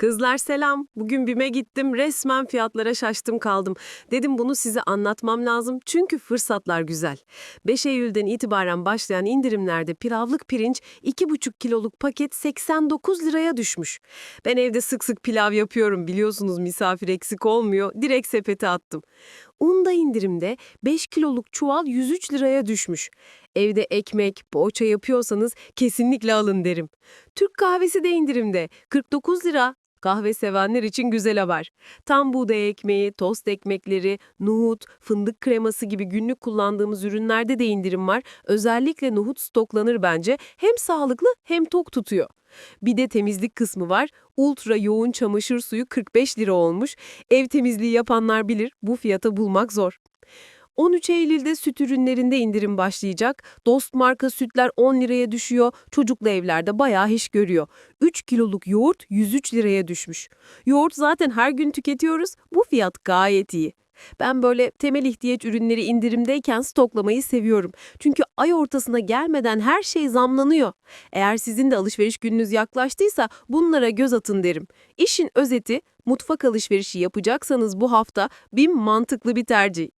Kızlar selam. Bugün BİM'e gittim. Resmen fiyatlara şaştım kaldım. Dedim bunu size anlatmam lazım. Çünkü fırsatlar güzel. 5 Eylül'den itibaren başlayan indirimlerde pilavlık pirinç 2,5 kiloluk paket 89 liraya düşmüş. Ben evde sık sık pilav yapıyorum biliyorsunuz misafir eksik olmuyor. Direkt sepete attım. Un da indirimde 5 kiloluk çuval 103 liraya düşmüş. Evde ekmek, poğaça yapıyorsanız kesinlikle alın derim. Türk kahvesi de indirimde 49 lira. Kahve sevenler için güzel haber. Tam buğday ekmeği, tost ekmekleri, nohut, fındık kreması gibi günlük kullandığımız ürünlerde de indirim var. Özellikle nohut stoklanır bence. Hem sağlıklı hem tok tutuyor. Bir de temizlik kısmı var. Ultra yoğun çamaşır suyu 45 lira olmuş. Ev temizliği yapanlar bilir bu fiyata bulmak zor. 13 Eylül'de süt ürünlerinde indirim başlayacak. Dost marka sütler 10 liraya düşüyor. Çocuklu evlerde bayağı iş görüyor. 3 kiloluk yoğurt 103 liraya düşmüş. Yoğurt zaten her gün tüketiyoruz. Bu fiyat gayet iyi. Ben böyle temel ihtiyaç ürünleri indirimdeyken stoklamayı seviyorum. Çünkü ay ortasına gelmeden her şey zamlanıyor. Eğer sizin de alışveriş gününüz yaklaştıysa bunlara göz atın derim. İşin özeti mutfak alışverişi yapacaksanız bu hafta BİM mantıklı bir tercih.